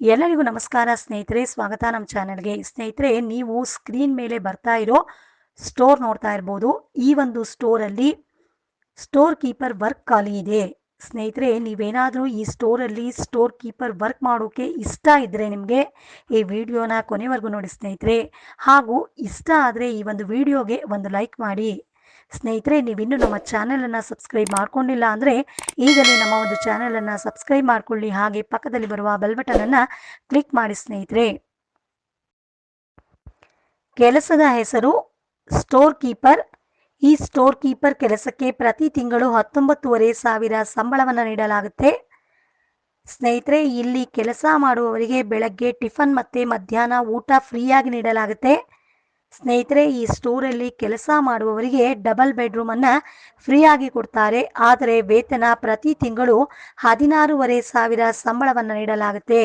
ಎಲ್ಲರಿಗೂ ನಮಸ್ಕಾರ ಸ್ನೇಹಿತರೆ, ಸ್ವಾಗತ ನಮ್ಮ ಚಾನಲ್ಗೆ. ಸ್ನೇಹಿತರೆ, ನೀವು ಸ್ಕ್ರೀನ್ ಮೇಲೆ ಬರ್ತಾ ಇರೋ ಸ್ಟೋರ್ ನೋಡ್ತಾ ಇರ್ಬೋದು. ಈ ಒಂದು ಸ್ಟೋರಲ್ಲಿ ಸ್ಟೋರ್ ಕೀಪರ್ ವರ್ಕ್ ಖಾಲಿ ಇದೆ. ಸ್ನೇಹಿತರೆ, ನೀವೇನಾದರೂ ಈ ಸ್ಟೋರಲ್ಲಿ ಸ್ಟೋರ್ ಕೀಪರ್ ವರ್ಕ್ ಮಾಡೋಕ್ಕೆ ಇಷ್ಟ ಇದ್ದರೆ ನಿಮಗೆ ಈ ವಿಡಿಯೋನ ಕೊನೆವರೆಗೂ ನೋಡಿ ಸ್ನೇಹಿತರೆ. ಹಾಗೂ ಇಷ್ಟ ಆದರೆ ಈ ಒಂದು ವಿಡಿಯೋಗೆ ಒಂದು ಲೈಕ್ ಮಾಡಿ. ಸ್ನೇಹಿತರೆ, ನೀವಿನ್ನೂ ನಮ್ಮ ಚಾನಲನ್ನು ಸಬ್ಸ್ಕ್ರೈಬ್ ಮಾಡ್ಕೊಂಡಿಲ್ಲ ಅಂದರೆ ಈಗಲೇ ನಮ್ಮ ಒಂದು ಚಾನಲನ್ನು ಸಬ್ಸ್ಕ್ರೈಬ್ ಮಾಡಿಕೊಳ್ಳಿ. ಹಾಗೆ ಪಕ್ಕದಲ್ಲಿ ಬರುವ ಬೆಲ್ ಬಟನನ್ನು ಕ್ಲಿಕ್ ಮಾಡಿ ಸ್ನೇಹಿತರೆ. ಕೆಲಸದ ಹೆಸರು ಸ್ಟೋರ್ ಕೀಪರ್ ಈ ಸ್ಟೋರ್ ಕೀಪರ್ ಕೆಲಸಕ್ಕೆ ಪ್ರತಿ ತಿಂಗಳು ಹತ್ತೊಂಬತ್ತುವರೆ ಸಾವಿರ ಸಂಬಳವನ್ನು ನೀಡಲಾಗುತ್ತೆ. ಸ್ನೇಹಿತರೆ, ಇಲ್ಲಿ ಕೆಲಸ ಮಾಡುವವರಿಗೆ ಬೆಳಗ್ಗೆ ಟಿಫನ್ ಮತ್ತು ಮಧ್ಯಾಹ್ನ ಊಟ ಫ್ರೀಯಾಗಿ ನೀಡಲಾಗುತ್ತೆ. ಸ್ನೇಹಿತರೆ, ಈ ಸ್ಟೋರಲ್ಲಿ ಕೆಲಸ ಮಾಡುವವರಿಗೆ ಡಬಲ್ ಬೆಡ್ರೂಮನ್ನು ಫ್ರೀಯಾಗಿ ಕೊಡ್ತಾರೆ. ಆದರೆ ವೇತನ ಪ್ರತಿ ತಿಂಗಳು ಹದಿನಾರೂವರೆ ಸಾವಿರ ಸಂಬಳವನ್ನು ನೀಡಲಾಗುತ್ತೆ.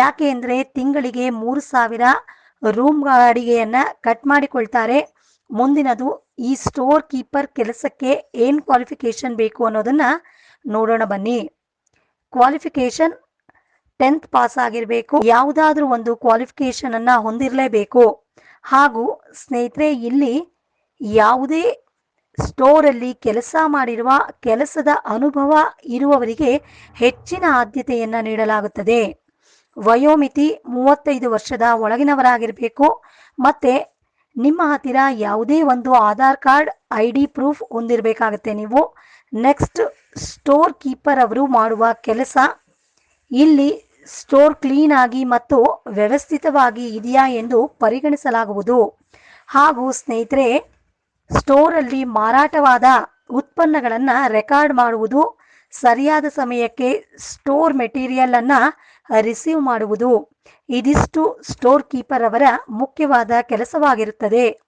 ಯಾಕೆ ಅಂದರೆ ತಿಂಗಳಿಗೆ ಮೂರು ಸಾವಿರ ರೂಮ್ ಬಾಡಿಗೆಯನ್ನು ಕಟ್ ಮಾಡಿಕೊಳ್ತಾರೆ. ಮುಂದಿನದು, ಈ ಸ್ಟೋರ್ ಕೀಪರ್ ಕೆಲಸಕ್ಕೆ ಏನು ಕ್ವಾಲಿಫಿಕೇಶನ್ ಬೇಕು ಅನ್ನೋದನ್ನ ನೋಡೋಣ ಬನ್ನಿ. ಕ್ವಾಲಿಫಿಕೇಶನ್ ಟೆಂತ್ ಪಾಸ್ ಆಗಿರಬೇಕು. ಯಾವುದಾದ್ರೂ ಒಂದು ಕ್ವಾಲಿಫಿಕೇಶನ್ ಅನ್ನ ಹೊಂದಿರಲೇಬೇಕು. ಹಾಗೂ ಸ್ನೇಹಿತರೆ, ಇಲ್ಲಿ ಯಾವುದೇ ಸ್ಟೋರಲ್ಲಿ ಕೆಲಸ ಮಾಡಿರುವ, ಕೆಲಸದ ಅನುಭವ ಇರುವವರಿಗೆ ಹೆಚ್ಚಿನ ಆದ್ಯತೆಯನ್ನು ನೀಡಲಾಗುತ್ತದೆ. ವಯೋಮಿತಿ ಮೂವತ್ತೈದು ವರ್ಷದ ಒಳಗಿನವರಾಗಿರಬೇಕು. ಮತ್ತೆ ನಿಮ್ಮ ಹತ್ತಿರ ಯಾವುದೇ ಒಂದು Aadhaar card, I D proof ಹೊಂದಿರಬೇಕಾಗತ್ತೆ ನೀವು. ನೆಕ್ಸ್ಟ್ ಸ್ಟೋರ್ ಕೀಪರ್ ಅವರು ಮಾಡುವ ಕೆಲಸ, ಇಲ್ಲಿ ಸ್ಟೋರ್ ಕ್ಲೀನ್ ಆಗಿ ಮತ್ತು ವ್ಯವಸ್ಥಿತವಾಗಿ ಇದೆಯಾ ಎಂದು ಪರಿಗಣಿಸಲಾಗುವುದು. ಹಾಗೂ ಸ್ನೇಹಿತರೆ ಸ್ಟೋರಲ್ಲಿ ಮಾರಾಟವಾದ ಉತ್ಪನ್ನಗಳನ್ನು ರೆಕಾರ್ಡ್ ಮಾಡುವುದು, ಸರಿಯಾದ ಸಮಯಕ್ಕೆ ಸ್ಟೋರ್ ಮೆಟೀರಿಯಲ್ ಅನ್ನ ರಿಸೀವ್ ಮಾಡುವುದು, ಇದಿಷ್ಟು ಸ್ಟೋರ್ ಕೀಪರ್ ಅವರ ಮುಖ್ಯವಾದ ಕೆಲಸವಾಗಿರುತ್ತದೆ.